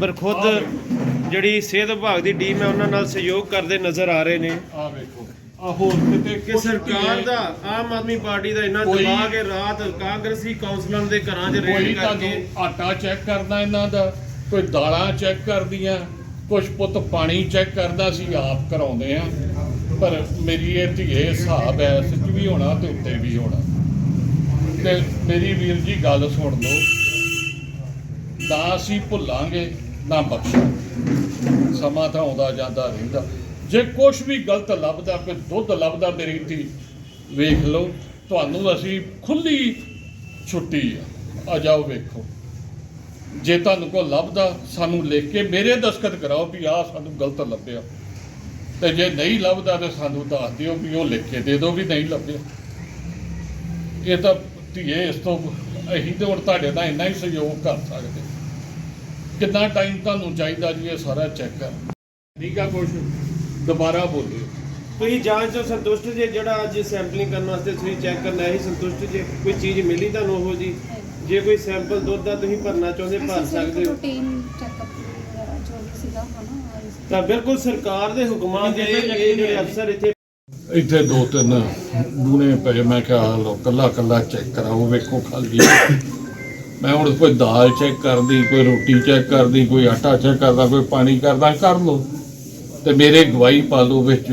ਪਰ ਖੁਦ ਜਿਹੜੀ ਸਿਹਤ ਵਿਭਾਗ ਦੀ ਟੀਮ ਹੈ ਉਹਨਾਂ ਨਾਲ ਸਹਿਯੋਗ ਕਰਦੇ ਨਜ਼ਰ ਆ ਰਹੇ ਨੇ। ਆ ਵੇਖੋ। ਆ ਹੋਰ ਕਿਤੇ ਕਿ ਸਰਕਾਰ ਦਾ ਆਮ ਆਦਮੀ ਪਾਰਟੀ ਦਾ ਇੰਨਾ ਦਬਾਅ ਕਿ ਰਾਤ ਕਾਂਗਰਸੀ ਕੌਂਸਲਰਾਂ ਦੇ ਘਰਾਂ 'ਚ ਰੇਡ ਕਰਕੇ ਆਟਾ ਚੈੱਕ ਕਰਦਾ ਇਹਨਾਂ ਦਾ ਕੋਈ ਦਾਲਾਂ ਚੈੱਕ ਕਰਦੀਆਂ ਕੁਛ ਪੁੱਤ ਪਾਣੀ ਚੈੱਕ ਕਰਦਾ ਸੀ ਆਪ ਕਰਾਉਂਦੇ ਆ ਪਰ ਮੇਰੀ ਇਹ ਧੀਏ ਹਿਸਾਬ ਹੈ ਸੱਚ ਵੀ ਹੋਣਾ ਤੇ ਉੱਤੇ ਵੀ ਹੋਣਾ। ਤੇ ਮੇਰੀ ਵੀਰ ਜੀ ਗੱਲ ਸੁਣ ਲਓ। ਨਾ ਅਸੀਂ ਭੁੱਲਾਂਗੇ, ਨਾ ਬਖਸ਼ਾਂਗੇ। ਸਮਾਂ ਤਾਂ ਆਉਂਦਾ ਜਾਂਦਾ ਰਹਿੰਦਾ। ਜੇ ਕੁਛ ਵੀ ਗਲਤ ਲੱਭਦਾ ਕੋਈ ਦੁੱਧ ਲੱਭਦਾ ਮੇਰੀ ਧੀ। ਵੇਖ ਲਓ, ਤੁਹਾਨੂੰ ਅਸੀਂ ਖੁੱਲੀ ਛੁੱਟੀ ਆ। ਆ ਜਾਓ ਵੇਖੋ। ਜੇ ਤੁਹਾਨੂੰ ਕੋ ਲੱਭਦਾ, ਸਾਨੂੰ ਲਿਖ ਕੇ ਮੇਰੇ ਦਸਖਤ ਕਰਾਓ ਵੀ ਆਹ ਸਾਨੂੰ ਗਲਤ ਲੱਭਿਆ। ਤੇ ਜੇ ਨਹੀਂ ਲੱਭਦਾ, ਤੇ ਸਾਨੂੰ ਦੱਸ ਦਿਓ ਵੀ ਉਹ ਲਿਖ ਕੇ ਦੇ ਦਿਓ ਵੀ ਨਹੀਂ ਲੱਭਿਆ। ਇਹ ਤਾਂ ਧੀਏ, ਇਸ ਤੋਂ ਅਸੀਂ ਤੇ ਹੁਣ ਤੁਹਾਡੇ ਦਾ ਇੰਨਾ ਹੀ ਸਹਿਯੋਗ ਕਰ ਸਕਦੇ। ਕਿੰਨਾ ਟਾਈਮ ਤੁਹਾਨੂੰ ਚਾਹੀਦਾ ਜੀ ਇਹ ਸਾਰਾ ਚੈੱਕ ਕਰ ਠੀਕ ਆ ਕੁਛ? ਦੁਬਾਰਾ ਬੋਲਿਓ ਤੁਸੀਂ ਜਾਂਚ ਤੋਂ ਸੰਤੁਸ਼ਟ ਜੇ ਜਿਹੜਾ ਅੱਜ ਸੈਂਪਲਿੰਗ ਕਰਨ ਵਾਸਤੇ ਤੁਸੀਂ ਚੈੱਕ ਕਰਨਾ ਹੈ ਸੰਤੁਸ਼ਟ ਜੇ ਕੋਈ ਚੀਜ਼ ਮਿਲੀ ਤੁਹਾਨੂੰ ਉਹ ਜੀ? ਜੇ ਕੋਈ ਸੈਂਪਲ ਦੁੱਧ ਦਾ ਤੁਸੀਂ ਭਰਨਾ ਚਾਹੁੰਦੇ ਭਰ ਸਕਦੇ ਹੋ। ਰੂਟੀਨ ਚੈੱਕਅਪ ਜੋ ਵੀ ਸੀਗਾ ਹਨਾ ਤਾਂ ਬਿਲਕੁਲ ਸਰਕਾਰ ਦੇ ਹੁਕਮਾਂ ਦੇ ਇਹ ਜਿਹੜੇ ਅਫਸਰ ਇੱਥੇ ਇੱਥੇ ਦੋ ਤਿੰਨ ਦੂਨੇ ਪਏ ਮੈਂ ਕਿਹਾ ਲੋ ਕੱਲਾ ਕੱਲਾ ਚੈੱਕ ਕਰਾਓ ਵੇਖੋ ਖਾਲੀ। ਮੈਂ ਹੁਣ ਕੋਈ ਦਾਲ ਚੈੱਕ ਕਰਦੀ, ਕੋਈ ਰੋਟੀ ਚੈੱਕ ਕਰਦੀ, ਕੋਈ ਆਟਾ ਚੈੱਕ ਕਰਦਾ, ਕੋਈ ਪਾਣੀ ਕਰਦਾ, ਕਰ ਲੋ ਤੇ ਮੇਰੇ ਗਵਾਹੀ ਪਾ ਲਓ ਵਿੱਚ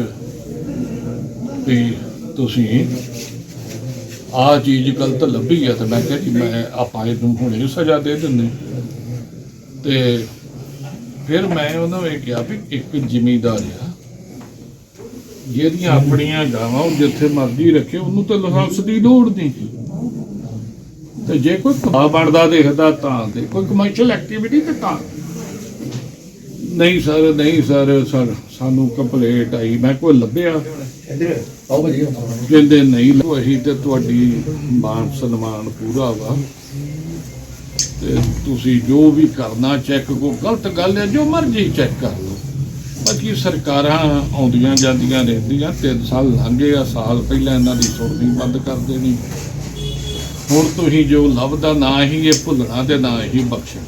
ਵੀ ਤੁਸੀਂ ਆ ਚੀਜ਼ ਗਲਤ ਲੱਭੀ ਆ ਤੇ ਮੈਂ ਕਿਹਾ ਜੀ, ਮੈਂ ਆਪਾਂ ਇਹਨੂੰ ਹੁਣੇ ਸਜ਼ਾ ਦੇ ਦਿੰਦੇ ਤੇ ਫਿਰ ਮੈਂ ਉਹਨਾਂ ਨੂੰ ਇਹ ਕਿਹਾ ਵੀ ਇੱਕ ਜ਼ਿਮੀਦਾਰ ਆ, ਜਿਹੜੀਆਂ ਆਪਣੀਆਂ ਗਾਵਾਂ ਉਹ ਜਿੱਥੇ ਮਰਜ਼ੀ ਰੱਖੇ, ਉਹਨੂੰ ਤਾਂ ਲਾਇਸੈਂਸ ਦੀ ਲੋੜ ਨਹੀਂ। ਤੇ ਜੇ ਕੋਈ ਘਾਹ ਬਣਦਾ ਦੇਖਦਾ ਤਾਂ ਤੇ ਕੋਈ ਕਮਰਸ਼ੀਅਲ ਐਕਟੀਵਿਟੀ ਤੇ ਤਾਂ। ਨਹੀਂ ਸਰ ਨਹੀਂ ਸਰ ਸਰ, ਸਾਨੂੰ ਕੰਪਲੇਂਟ ਆਈ, ਮੈਂ ਕੋਈ ਲੱਭਿਆ? ਕਹਿੰਦੇ ਨਹੀਂ ਅਸੀਂ ਤੇ ਤੁਹਾਡੀ ਮਾਨ ਸਨਮਾਨ ਪੂਰਾ ਵਾ। ਤੇ ਤੁਸੀਂ ਜੋ ਵੀ ਕਰਨਾ ਚੈੱਕ ਕੋ ਗਲਤ ਗੱਲ ਹੈ, ਜੋ ਮਰਜ਼ੀ ਚੈੱਕ ਕਰ ਲਓ। ਬਾਕੀ ਸਰਕਾਰਾਂ ਆਉਂਦੀਆਂ ਜਾਂਦੀਆਂ ਰਹਿੰਦੀਆਂ, ਤਿੰਨ ਸਾਲ ਲੰਘੇ ਆ, ਸਾਲ ਪਹਿਲਾਂ ਇਹਨਾਂ ਦੀ ਸੁਣਨੀ ਬੰਦ ਕਰ ਦੇਣੀ। ਹੁਣ ਤੁਸੀਂ ਜੋ ਲੱਭਦਾ ਨਾ ਹੀ ਇਹ ਭੁੱਲਣਾ ਤੇ ਨਾ ਹੀ ਬਖਸ਼ਣਾ।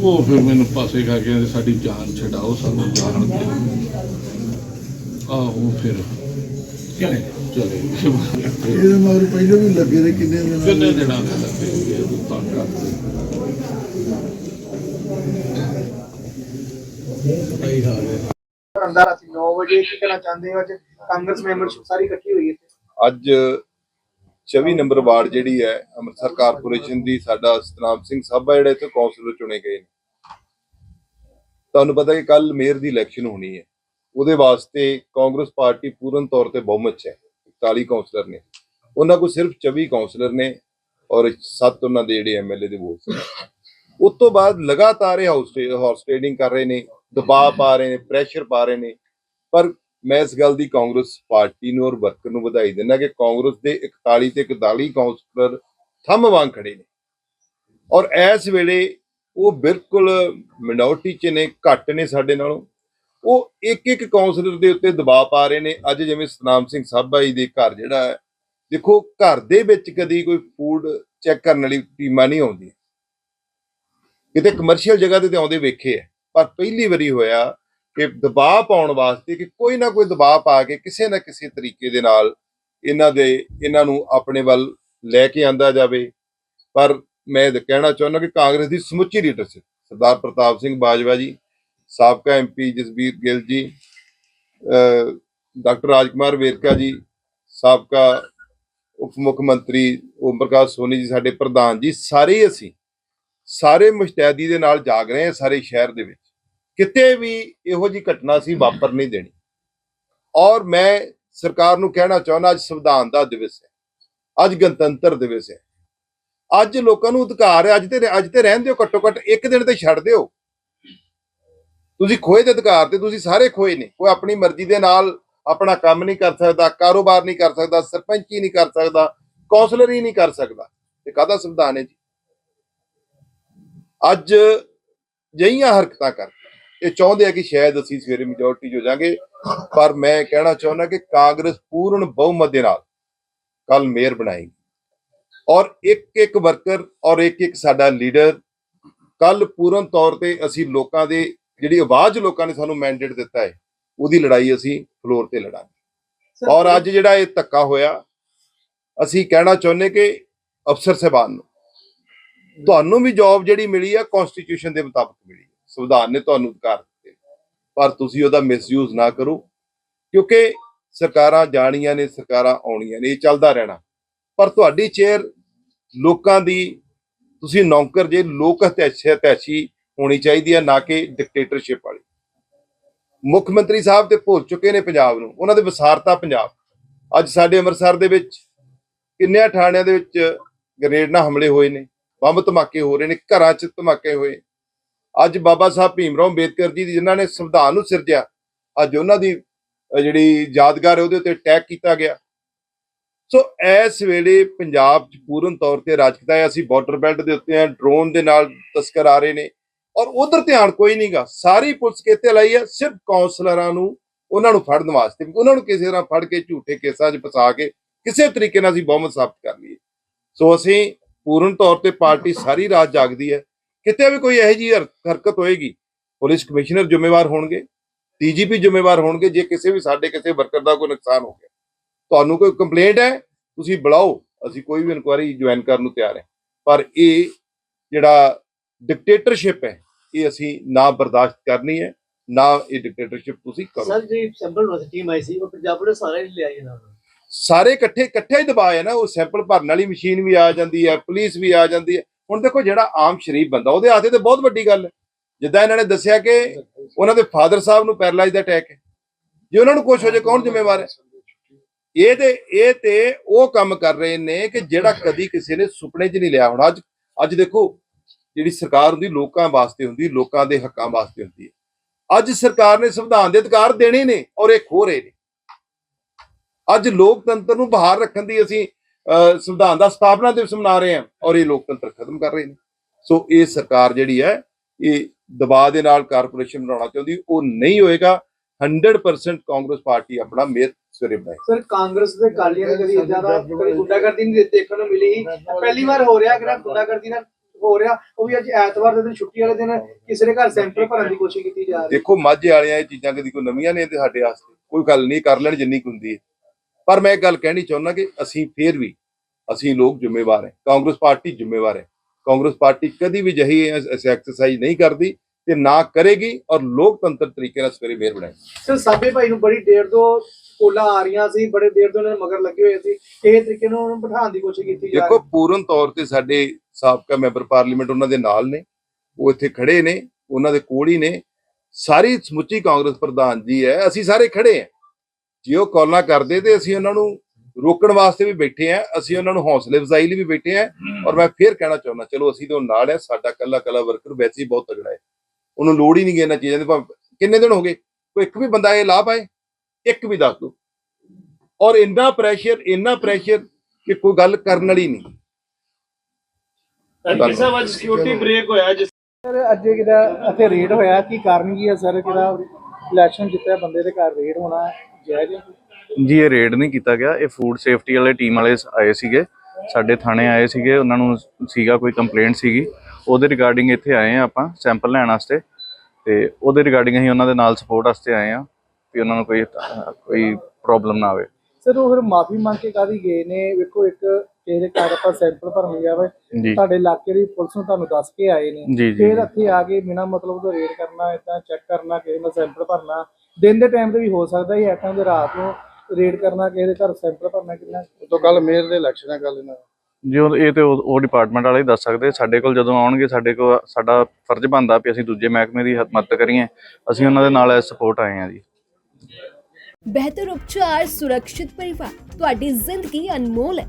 ਉਹ ਫਿਰ ਮੈਨੂੰ ਪਾਸੇ ਖਾ ਕੇ ਸਾਡੀ ਜਾਨ ਛਡਾਓ ਸਾਨੂੰ ਜਾਣ ਦਿਓ। ਆਹੋ ਫਿਰ ਚਲੇ ਚਲੇ ਇਹਦੇ ਮਗਰ ਪਹਿਲਾਂ ਵੀ ਲੱਗੇ ਰਹੇ ਕਿੰਨੇ ਦਿਨ ਕਿੰਨੇ ਦਿਨਾਂ ਦੇ ਲੱਗੇ ਇਹ ਤਾਂ ਕਰਦੇ ਅੰਦਰ ਰਾਤੀ 9 ਵਜੇ ਕੀ ਕਹਿਣਾ ਚਾਹੁੰਦੇ ਹੋ ਅੱਜ? ਕਾਂਗਰਸ ਮੈਂਬਰਸ਼ਿਪ ਸਾਰੀ ਇਕੱਠੀ ਹੋਈ ਹੈ ਇੱਥੇ। ਅੱਜ 24 ਨੰਬਰ ਵਾਰਡ ਜਿਹੜੀ ਹੈ, ਅੰਮ੍ਰਿਤਸਰ ਕਾਰਪੋਰੇਸ਼ਨ ਦੀ, ਸਾਡਾ ਸਤਨਾਮ ਸਿੰਘ ਸਾਬਾ ਜਿਹੜਾ ਇੱਥੇ ਕੌਂਸਲਰ ਚੁਣੇ ਗਏ ਨੇ। ਤੁਹਾਨੂੰ ਪਤਾ ਕਿ ਕੱਲ ਮੇਅਰ ਦੀ ਇਲੈਕਸ਼ਨ ਹੋਣੀ ਹੈ। ਉਹਦੇ ਵਾਸਤੇ ਕਾਂਗਰਸ ਪਾਰਟੀ ਪੂਰਨ ਤੌਰ ਤੇ ਬਹੁਮਤ ਹੈ 41 ਕੌਂਸਲਰ ਨੇ। ਉਹਨਾਂ ਕੋਲ ਸਿਰਫ 24 ਕੌਂਸਲਰ ਨੇ ਔਰ 7 ਉਹਨਾਂ ਦੇ ਜਿਹੜੇ ਐਮਐਲਏ ਦੇ ਵੋਟ ਉਸ ਤੋਂ ਬਾਅਦ ਲਗਾਤਾਰ ਇਹ ਹਾਊਸ ਹਾਰਸ ਟ੍ਰੇਡਿੰਗ ਕਰ ਰਹੇ ਨੇ, ਦਬਾਅ ਪਾ ਰਹੇ ਨੇ ਪ੍ਰੈਸ਼ਰ ਪਾ ਰਹੇ ਨੇ। ਪਰ ਮੈਂ ਇਸ ਗੱਲ ਦੀ ਕਾਂਗਰਸ ਪਾਰਟੀ ਨੂੰ ਔਰ ਵਰਕਰ ਨੂੰ ਵਧਾਈ ਦਿੰਦਾ ਕਿ ਕਾਂਗਰਸ ਦੇ 41 ਤੇ 41 ਕਾਉਂਸਲਰ ਥੰਮ ਵਾਂਗ ਖੜੇ ਨੇ। ਔਰ ਇਸ ਵੇਲੇ ਉਹ ਬਿਲਕੁਲ ਮਿਨੋਰਟੀ ਚ ਨੇ, ਘੱਟ ਨੇ ਸਾਡੇ ਨਾਲੋਂ। ਉਹ ਇੱਕ ਇੱਕ ਕਾਉਂਸਲਰ ਦੇ ਉੱਤੇ ਦਬਾਅ ਪਾ ਰਹੇ ਨੇ। ਅੱਜ ਜਿਵੇਂ ਸਤਨਾਮ ਸਿੰਘ ਸਾਬਾ ਜੀ ਦੇ ਘਰ ਜਿਹੜਾ ਹੈ, ਦੇਖੋ ਘਰ ਦੇ ਵਿੱਚ ਕਦੀ ਕੋਈ ਫੂਡ ਚੈੱਕ ਕਰਨ ਵਾਲੀ ਟੀਮਾਂ ਨਹੀਂ ਆਉਂਦੀ ਕਿਤੇ ਕਮਰਸ਼ੀਅਲ ਜਗ੍ਹਾ ਤੇ ਤੇ ਆਉਂਦੇ ਵੇਖੇ ਆ ਪਰ ਪਹਿਲੀ ਵਾਰੀ ਹੋਇਆ ਕਿ ਦਬਾਅ ਪਾਉਣ ਵਾਸਤੇ ਕਿ ਕੋਈ ਨਾ ਕੋਈ ਦਬਾਅ ਪਾ ਕੇ ਕਿਸੇ ਨਾ ਕਿਸੇ ਤਰੀਕੇ ਦੇ ਨਾਲ ਇਹਨਾਂ ਦੇ, ਇਹਨਾਂ ਨੂੰ ਆਪਣੇ ਵੱਲ ਲੈ ਕੇ ਆਂਦਾ ਜਾਵੇ। ਪਰ ਮੈਂ ਕਹਿਣਾ ਚਾਹੁੰਦਾ ਕਿ ਕਾਂਗਰਸ ਦੀ ਸਮੁੱਚੀ ਲੀਡਰਸ਼ਿਪ ਸਰਦਾਰ ਪ੍ਰਤਾਪ ਸਿੰਘ ਬਾਜਵਾ ਜੀ, ਸਾਬਕਾ ਐਮਪੀ ਜਸਬੀਰ ਗਿੱਲ ਜੀ, ਅਹ ਡਾਕਟਰ ਰਾਜਕੁਮਾਰ ਵੇਰਕਾ ਜੀ, ਸਾਬਕਾ ਉਪ ਮੁੱਖ ਮੰਤਰੀ ਓਮ ਪ੍ਰਕਾਸ਼ ਸੋਨੀ ਜੀ, ਸਾਡੇ ਪ੍ਰਧਾਨ ਜੀ, ਸਾਰੇ ਅਸੀਂ ਸਾਰੇ ਮੁਸ਼ਤੈਦੀ ਦੇ ਨਾਲ ਜਾਗ ਰਹੇ ਹਾਂ ਸਾਰੇ ਸ਼ਹਿਰ ਦੇ ਵਿੱਚ। ਕਿਤੇ ਵੀ ਇਹੋ ਜੀ ਘਟਨਾ ਸੀ ਵਾਪਰ ਨਹੀਂ ਦੇਣੀ। ਔਰ ਮੈਂ ਸਰਕਾਰ ਨੂੰ ਕਹਿਣਾ ਚਾਹੁੰਦਾ, ਅੱਜ ਸੰਵਿਧਾਨ ਦਾ ਦਿਵਸ ਹੈ। ਅੱਜ ਗਣਤੰਤਰ ਦਿਵਸ ਹੈ। ਅੱਜ ਲੋਕਾਂ ਨੂੰ ਅਧਿਕਾਰ ਹੈ, ਅੱਜ ਤੇ ਅੱਜ ਤੇ ਰਹਿਣ ਦਿਓ, ਘੱਟੋ ਘੱਟ ਇੱਕ ਦਿਨ ਤੇ ਛੱਡ ਦਿਓ। ਤੁਸੀਂ ਖੋਏ ਦੇ ਅਧਿਕਾਰ ਤੇ, ਤੁਸੀਂ ਸਾਰੇ ਖੋਏ ਨੇ। ਕੋਈ ਆਪਣੀ ਮਰਜ਼ੀ ਦੇ ਨਾਲ ਆਪਣਾ ਕੰਮ ਨਹੀਂ ਕਰ ਸਕਦਾ, ਕਾਰੋਬਾਰ ਨਹੀਂ ਕਰ ਸਕਦਾ, ਸਰਪੰਚੀ ਨਹੀਂ ਕਰ ਸਕਦਾ, ਕੌਂਸਲਰ ਹੀ ਨਹੀਂ ਕਰ ਸਕਦਾ। ਇਹ ਕਾਹਦਾ ਸੰਵਿਧਾਨ ਹੈ ਜੀ? ਅੱਜ ਜਈਆਂ ਹਰਕਤਾਂ ਕਰ ਇਹ ਚਾਹੁੰਦੇ ਆ ਕਿ ਸ਼ਾਇਦ ਅਸੀਂ ਸਵੇਰੇ ਮੈਜੋਰਟੀ ਹੋ ਜਾਾਂਗੇ। ਪਰ ਮੈਂ ਕਹਿਣਾ ਚਾਹੁੰਦਾ ਕਿ ਕਾਂਗਰਸ ਪੂਰਨ ਬਹੁਮਤ ਦੇ ਨਾਲ ਕੱਲ ਮੇਅਰ ਬਣਾਏਗੀ। ਔਰ ਇੱਕ ਇੱਕ ਵਰਕਰ ਔਰ ਇੱਕ ਇੱਕ ਸਾਡਾ ਲੀਡਰ ਕੱਲ ਪੂਰਨ ਤੌਰ ਤੇ ਅਸੀਂ ਲੋਕਾਂ ਦੇ ਜਿਹੜੀ ਆਵਾਜ਼ ਲੋਕਾਂ ਨੇ ਸਾਨੂੰ ਮੈਂਡੇਟ ਦਿੱਤਾ ਹੈ ਉਹਦੀ ਲੜਾਈ ਅਸੀਂ ਫਲੋਰ ਤੇ ਲੜਾਂਗੇ। ਔਰ ਅੱਜ ਜਿਹੜਾ ਇਹ ਧੱਕਾ ਹੋਇਆ ਅਸੀਂ ਕਹਿਣਾ ਚਾਹੁੰਦੇ ਕਿ ਅਫਸਰ ਸਾਹਿਬਾਨ ਨੂੰ ਤੁਹਾਨੂੰ ਵੀ ਜੌਬ ਜਿਹੜੀ ਮਿਲੀ ਹੈ ਕਨਸਟੀਟਿਊਸ਼ਨ ਦੇ ਮੁਤਾਬਕ ਮਿਲੀ ਸੰਵਿਧਾਨ ਨੇ ਤੁਹਾਨੂੰ ਅਧਿਕਾਰ ਦਿੱਤੇ। ਪਰ ਤੁਸੀਂ ਉਹਦਾ ਮਿਸਯੂਜ਼ ਨਾ ਕਰੋ, ਕਿਉਂਕਿ ਸਰਕਾਰਾਂ ਜਾਣੀਆਂ ਨੇ, ਸਰਕਾਰਾਂ ਆਉਣੀਆਂ ਨੇ, ਇਹ ਚੱਲਦਾ ਰਹਿਣਾ। ਪਰ ਤੁਹਾਡੀ ਚੇਅਰ ਲੋਕਾਂ ਦੀ, ਤੁਸੀਂ ਨੌਕਰ ਜੇ, ਲੋਕ ਹਤੈਸ਼ੀ ਹਤੈਸ਼ੀ ਹੋਣੀ ਚਾਹੀਦੀ ਹੈ, ਨਾ ਕਿ ਡਿਕਟੇਟਰਸ਼ਿਪ ਵਾਲੀ। ਮੁੱਖ ਮੰਤਰੀ ਸਾਹਿਬ ਤੇ ਭੁੱਲ ਚੁੱਕੇ ਨੇ ਪੰਜਾਬ ਨੂੰ। ਉਹਨਾਂ ਦੇ ਵਿਸਾਰਤਾ ਪੰਜਾਬ। ਅੱਜ ਸਾਡੇ ਅੰਮ੍ਰਿਤਸਰ ਦੇ ਵਿੱਚ ਕਿੰਨਿਆਂ ਥਾਣਿਆਂ ਦੇ ਵਿੱਚ ਗ੍ਰੇਨੇਡ ਨਾਲ ਹਮਲੇ ਹੋਏ ਨੇ, ਬੰਬ ਧਮਾਕੇ ਹੋ ਰਹੇ ਨੇ, ਘਰਾਂ 'ਚ ਧਮਾਕੇ ਹੋਏ। ਅੱਜ ਬਾਬਾ ਸਾਹਿਬ ਭੀਮ ਰਾਓ ਅੰਬੇਦਕਰ ਜੀ ਦੀ ਜਿਨ੍ਹਾਂ ਨੇ ਸੰਵਿਧਾਨ ਨੂੰ ਸਿਰਜਿਆ, ਅੱਜ ਉਹਨਾਂ ਦੀ ਜਿਹੜੀ ਯਾਦਗਾਰ ਹੈ ਉਹਦੇ ਉੱਤੇ ਅਟੈਕ ਕੀਤਾ ਗਿਆ। ਸੋ ਇਸ ਵੇਲੇ ਪੰਜਾਬ 'ਚ ਪੂਰਨ ਤੌਰ ਤੇ ਰਾਜਕਤਾ ਹੈ, ਅਸੀਂ ਬਾਰਡਰ ਬੈਲਟ ਦੇ ਉੱਤੇ ਆ ਡਰੋਨ ਦੇ ਨਾਲ ਤਸਕਰ ਆ ਰਹੇ ਨੇ ਔਰ ਉਧਰ ਧਿਆਨ ਕੋਈ ਨਹੀਂਗਾ ਸਾਰੀ ਪੁਲਿਸ ਕਿੱਥੇ ਲਾਈ ਹੈ? ਸਿਰਫ ਕਾਉਂਸਲਰਾਂ ਨੂੰ, ਉਹਨਾਂ ਨੂੰ ਫੜਨ ਵਾਸਤੇ ਵੀ ਉਹਨਾਂ ਨੂੰ ਕਿਸੇ ਤਰ੍ਹਾਂ ਫੜ ਕੇ ਝੂਠੇ ਕੇਸਾਂ 'ਚ ਫਸਾ ਕੇ ਕਿਸੇ ਤਰੀਕੇ ਨਾਲ ਅਸੀਂ ਬਹੁਮਤ ਸਾਬਤ ਕਰ ਲਈਏ। ਸੋ ਅਸੀਂ ਪੂਰਨ ਤੌਰ ਤੇ ਪਾਰਟੀ ਸਾਰੀ ਰਾਤ ਜਾਗਦੀ ਹੈ। ਕਿਤੇ ਵੀ ਕੋਈ ਇਹੋ ਹਰ- ਹਰਕਤ ਹੋਏਗੀ ਪੁਲਿਸ ਕਮਿਸ਼ਨਰ ਜ਼ਿੰਮੇਵਾਰ ਹੋਣਗੇ ਡੀਜੀਪੀ ਜ਼ਿੰਮੇਵਾਰ ਹੋਣਗੇ ਜੇ ਕਿਸੇ ਵੀ ਸਾਡੇ ਕਿਸੇ ਵਰਕਰ ਦਾ ਕੋਈ ਨੁਕਸਾਨ ਹੋ ਗਿਆ। ਤੁਹਾਨੂੰ ਕੋਈ ਕੰਪਲੇਂਟ ਹੈ ਤੁਸੀਂ ਬੁਲਾਓ ਅਸੀਂ ਕੋਈ ਵੀ ਇਨਕੁਆਇਰੀ ਜੁਆਇਨ ਕਰਨ ਨੂੰ ਤਿਆਰ ਹਾਂ। ਪਰ ਇਹ ਜਿਹੜਾ ਡਿਕਟੇਟਰਸ਼ਿਪ ਹੈ ਇਹ ਅਸੀਂ ਨਾ ਬਰਦਾਸ਼ਤ ਕਰਨੀ ਹੈ ਨਾ ਇਹ ਡਿਕਟੇਟਰਸ਼ਿਪ ਤੁਸੀਂ ਕਰੋ। ਸਰ ਜੀ ਸੈਂਪਲ ਨੂੰ ਟੀਮ ਆਈ ਸੀ ਉਹ ਪੰਜਾਬ ਪੁਲਿਸ ਸਾਰੇ ਲਿਆਈ ਇਹਨਾਂ ਨੂੰ। ਸਾਰੇ ਇਕੱਠੇ ਇਕੱਠੇ ਹੈ ਨਾ ਉਹ ਸੈਂਪਲ ਭਰਨ ਵਾਲੀ ਮਸ਼ੀਨ ਵੀ ਆ ਜਾਂਦੀ ਹੈ ਪੁਲਿਸ ਵੀ ਆ ਜਾਂਦੀ ਹੈ। ਹੁਣ ਦੇਖੋ ਜਿਹੜਾ ਆਮ ਸ਼ਰੀਫ ਬੰਦਾ, ਉਹਦੇ ਹੱਥੇ ਤੇ ਬਹੁਤ ਵੱਡੀ ਗੱਲ ਹੈ। ਜਿੱਦਾਂ ਇਹਨਾਂ ਨੇ ਦੱਸਿਆ ਕਿ ਉਹਨਾਂ ਦੇ ਫਾਦਰ ਸਾਹਿਬ ਨੂੰ ਪੈਰਲਾਈਜ਼ ਦਾ ਅਟੈਕ ਹੈ। ਜੇ ਉਹਨਾਂ ਨੂੰ ਕੁਝ ਹੋ ਜਾਏ, ਕੌਣ ਜ਼ਿੰਮੇਵਾਰ ਹੈ? ਇਹ ਤੇ ਇਹ ਤੇ ਉਹ ਕੰਮ ਕਰ ਰਹੇ ਨੇ ਕਿ ਜਿਹੜਾ ਕਦੀ ਕਿਸੇ ਨੇ ਸੁਪਨੇ 'ਚ ਨਹੀਂ ਲਿਆ ਹੁਣ। ਅੱਜ ਅੱਜ ਦੇਖੋ, ਜਿਹੜੀ ਸਰਕਾਰ ਹੁੰਦੀ, ਲੋਕਾਂ ਵਾਸਤੇ ਹੁੰਦੀ, ਲੋਕਾਂ ਦੇ ਹੱਕਾਂ ਵਾਸਤੇ ਹੁੰਦੀ ਹੈ। ਅੱਜ ਸਰਕਾਰ ਨੇ ਸੰਵਿਧਾਨ ਦੇ ਅਧਿਕਾਰ ਦੇਣੇ ਨੇ ਔਰ ਇਹ ਖੋ ਰਹੇ ਨੇ। ਅੱਜ ਲੋਕਤੰਤਰ ਨੂੰ ਬਹਾਰ ਰੱਖਣ ਦੀ ਅਸੀਂ ਸੰਵਿਧਾਨ ਦਾ ਸਥਾਪਨਾ ਦਿਵਸ ਮਨਾ ਰਹੇ ਹਾਂ ਔਰ ਇਹ ਲੋਕਤੰਤਰ ਖਤਮ ਕਰ ਰਹੇ ਨੇ। ਸੋ ਇਹ ਸਰਕਾਰ ਜਿਹੜੀ ਹੈ ਇਹ ਦਬਾਅ ਦੇ ਨਾਲ ਕਾਰਪੋਰੇਸ਼ਨ ਬਣਾਉਣਾ ਚਾਹੁੰਦੀ ਉਹ ਨਹੀਂ ਹੋਏਗਾ। 100% ਕਾਂਗਰਸ ਪਾਰਟੀ ਆਪਣਾ ਮੇਅਰ ਸਵੇਰੇ ਬਣਾਏ ਸਰ ਕਾਂਗਰਸ ਦੇ ਕਾਲੀਆਂ ਨੇ ਕਦੀ ਇਦਾਂ ਦਾ ਕਦੀ ਗੁੰਡਾਗਰਦੀ ਨਹੀਂ ਦੇਖਣ ਨੂੰ ਮਿਲੀ ਪਹਿਲੀ ਵਾਰ ਹੋ ਰਿਹਾ ਕਿ ਗੁੰਡਾਗਰਦੀ ਨਾਲ ਹੋ ਰਿਹਾ ਉਹ ਵੀ ਅੱਜ ਐਤਵਾਰ ਦੇ ਦਿਨ ਛੁੱਟੀ ਵਾਲੇ ਦਿਨ ਕਿਸੇ ਦੇ ਘਰ ਸੈਂਪਲ ਭਰਨ ਦੀ ਕੋਸ਼ਿਸ਼ ਕੀਤੀ ਜਾ ਰਹੀ ਦੇਖੋ ਮਾਝੇ ਵਾਲਿਆਂ ਇਹ ਚੀਜ਼ਾਂ ਕਦੀ ਕੋਈ ਨਵੀਆਂ ਨੇ ਤੇ ਸਾਡੇ ਵਾਸਤੇ। ਕੋਈ ਗੱਲ ਨਹੀਂ ਕਰ ਲੈਣ ਜਿੰਨੀ ਕੁ ਹੁੰਦੀ ਹੈ। ਪਰ ਮੈਂ ਇੱਕ ਗੱਲ ਕਹਿਣੀ ਚਾਹੁੰਦਾ ਕਿ ਅਸੀਂ ਫੇਰ ਵੀ ਅਸੀਂ ਲੋਕ ਜ਼ਿੰਮੇਵਾਰ ਹਾਂ ਕਾਂਗਰਸ ਪਾਰਟੀ ਜ਼ਿੰਮੇਵਾਰ ਹੈ। ਕਾਂਗਰਸ ਪਾਰਟੀ ਕਦੀ ਵੀ ਜਹੀ ਐਕਸਰਸਾਈਜ਼ ਨਹੀਂ ਕਰਦੀ ਤੇ ਨਾ ਕਰੇਗੀ ਔਰ ਲੋਕਤੰਤਰ ਤਰੀਕੇ ਨਾਲ ਸਵੇਰੇ ਮੇਅਰ ਬਣਾਏ ਸਰ ਸਾਬੇ ਭਾਈ ਨੂੰ ਬੜੀ ਦੇਰ ਤੋਂ ਕੋਲਾ ਆ ਰਹੀਆਂ ਸੀ ਬੜੇ ਦੇਰ ਤੋਂ ਉਹਨਾਂ ਦੇ ਮਗਰ ਲੱਗੇ ਹੋਏ ਸੀ। ਇਹ ਤਰੀਕੇ ਨਾਲ ਉਹਨੂੰ ਬਿਠਾਉਣ ਦੀ ਕੋਸ਼ਿਸ਼ ਕੀਤੀ ਜਾ ਦੇਖੋ ਪੂਰਨ ਤੌਰ ਤੇ ਸਾਡੇ ਸਾਬਕਾ ਮੈਂਬਰ ਪਾਰਲੀਮੈਂਟ ਉਹਨਾਂ ਦੇ ਨਾਲ ਨੇ ਉਹ ਇੱਥੇ ਖੜੇ ਨੇ ਉਹਨਾਂ ਦੇ ਕੋਲ ਹੀ ਨੇ। ਸਾਰੀ ਸਮੁੱਚੀ ਕਾਂਗਰਸ ਪ੍ਰਧਾਨ ਜੀ ਹੈ ਅਸੀਂ ਸਾਰੇ ਖੜੇ ਹਾਂ। ਜੇ ਉਹ ਕਾਲਾਂ ਕਰਦੇ ਤੇ ਅਸੀਂ ਉਹਨਾਂ ਨੂੰ ਰੋਕਣ ਵਾਸਤੇ ਵੀ ਬੈਠੇ ਆ ਅਸੀਂ ਉਹਨਾਂ ਨੂੰ ਹੌਸਲੇ ਅਫਜ਼ਾਈ ਲਈ ਵੀ ਬੈਠੇ ਆ ਔਰ ਮੈਂ ਫੇਰ ਕਹਿਣਾ ਚਾਹੁੰਦਾ ਚਲੋ ਅਸੀਂ ਤਾਂ ਉਹ ਨਾਲ ਹੈ ਸਾਡਾ ਕੱਲਾ ਕੱਲਾ ਵਰਕਰ ਵੈਸੇ ਹੀ ਬਹੁਤ ਤਗੜਾ ਹੈ। ਉਹਨੂੰ ਲੋੜ ਹੀ ਨਹੀਂ ਗੀ ਇਹਨਾਂ ਚੀਜ਼ਾਂ ਦੀ ਭਾਵੇਂ ਕਿੰਨੇ ਦਿਨ ਹੋ ਗਏ ਕੋਈ ਇੱਕ ਵੀ ਬੰਦਾ ਇਹ ਲਾ ਪਾਏ ਇੱਕ ਵੀ ਦੱਸ ਦੋ। ਔਰ ਇੰਨਾ ਪ੍ਰੈਸ਼ਰ ਇੰਨਾ ਪ੍ਰੈਸ਼ਰ ਕਿ ਕੋਈ ਗੱਲ ਕਰਨ ਵਾਲੀ ਨਹੀਂ। ਸਾਹਿਬ ਅੱਜ ਸਿਕਿਉਰਿਟੀ ਬ੍ਰੇਕ ਹੋਇਆ ਜਿਸ ਸਰ ਅੱਜ ਕਿਦਾ ਇੱਥੇ ਰੇਡ ਹੋਇਆ ਕੀ ਕਾਰਨ ਕੀ ਹੈ ਸਰ ਕਿਹੜਾ ਇਲੈਕਸ਼ਨ ਜਿੱਤਿਆ ਬੰਦੇ ਦੇ ਘਰ ਰੇਡ ਹੋਣਾ ਜਾਇਜ਼ ਹੈ? ਜੀ ਇਹ ਰੇਡ ਨਹੀਂ ਕੀਤਾ ਗਿਆ ਇਹ ਫੂਡ ਸੇਫਟੀ ਵਾਲੇ ਟੀਮ ਵਾਲੇ ਆਏ ਸੀਗੇ ਸਾਡੇ ਥਾਣੇ ਆਏ ਸੀਗੇ ਉਹਨਾਂ ਨੂੰ ਸੀਗਾ ਕੋਈ ਕੰਪਲੇਂਟ ਸੀਗੀ ਉਹਦੇ ਰਿਗਾਰਡਿੰਗ ਇੱਥੇ ਆਏ ਆ ਆਪਾਂ ਸੈਂਪਲ ਲੈਣ ਵਾਸਤੇ ਤੇ ਉਹਦੇ ਰਿਗਾਰਡਿੰਗ ਅਸੀਂ ਉਹਨਾਂ ਦੇ ਨਾਲ ਸਪੋਰਟ ਵਾਸਤੇ ਆਏ ਆ ਵੀ ਉਹਨਾਂ ਨੂੰ ਕੋਈ ਕੋਈ ਪ੍ਰੋਬਲਮ ਨਾ ਆਵੇ। ਸਰ ਉਹ ਫਿਰ ਮਾਫੀ ਮੰਗ ਕੇ ਕਾਦੀ ਗਏ ਨੇ? ਵੇਖੋ ਇੱਕ ਕਿਸੇ ਦੇ ਘਰ ਆਪਾਂ ਸੈਂਪਲ ਭਰਨ ਗਿਆ ਵਾ ਜੀ। ਤੁਹਾਡੇ ਇਲਾਕੇ ਦੀ ਪੁਲਿਸ ਨੂੰ ਤੁਹਾਨੂੰ ਦੱਸ ਕੇ ਆਏ ਨੇ। ਜੀ, ਜੀ, ਫਿਰ ਜੀ। ਇੱਥੇ ਆ ਕੇ ਬਿਨਾ ਮਤਲਬ ਤੋਂ ਰੇਡ ਕਰਨਾ ਇਦਾਂ ਚੈੱਕ ਕਰਨਾ ਕਿਸੇ ਦਾ ਸੈਂਪਲ ਭਰਨਾ। ਦਿਨ ਦੇ ਟਾਈਮ ਤੇ ਵੀ ਹੋ ਸਕਦਾ ਹੈ ਟਾਈਮ ਦੇ ਰਾਤ ਨੂੰ ਰੇਡ ਕਰਨਾ ਕਿਸੇ ਦੇ ਘਰ ਸੈਂਪਲ ਭਰਨਾ ਕਿੰਨਾ। ਤੋਂ ਕੱਲ ਮੇਅਰ ਦੇ ਇਲੈਕਸ਼ਨ ਹੈ ਗੱਲ ਇਹਨਾਂ ਜੀ ਉਹ ਇਹ ਤੇ ਉਹ ਉਹ ਡਿਪਾਰਟਮੈਂਟ ਵਾਲੇ ਹੀ ਦੱਸ ਸਕਦੇ ਸਾਡੇ ਕੋਲ ਜਦੋਂ ਆਉਣਗੇ ਸਾਡੇ ਕੋਲ ਸਾਡਾ ਫਰਜ਼ ਬਣਦਾ ਵੀ ਅਸੀਂ ਦੂਜੇ ਮਹਿਕਮੇ ਦੀ ਹ- ਮਦਦ ਕਰੀਏ। ਅਸੀਂ ਉਹਨਾਂ ਦੇ ਨਾਲ ਸਪੋਰਟ ਆਏ ਆ ਜੀ। ਬਿਹਤਰ ਉਪਚਾਰ ਸੁਰੱਖਿਅਤ ਪਰਿਵਾਰ। ਤੁਹਾਡੀ ਜ਼ਿੰਦਗੀ ਅਨਮੋਲ ਹੈ।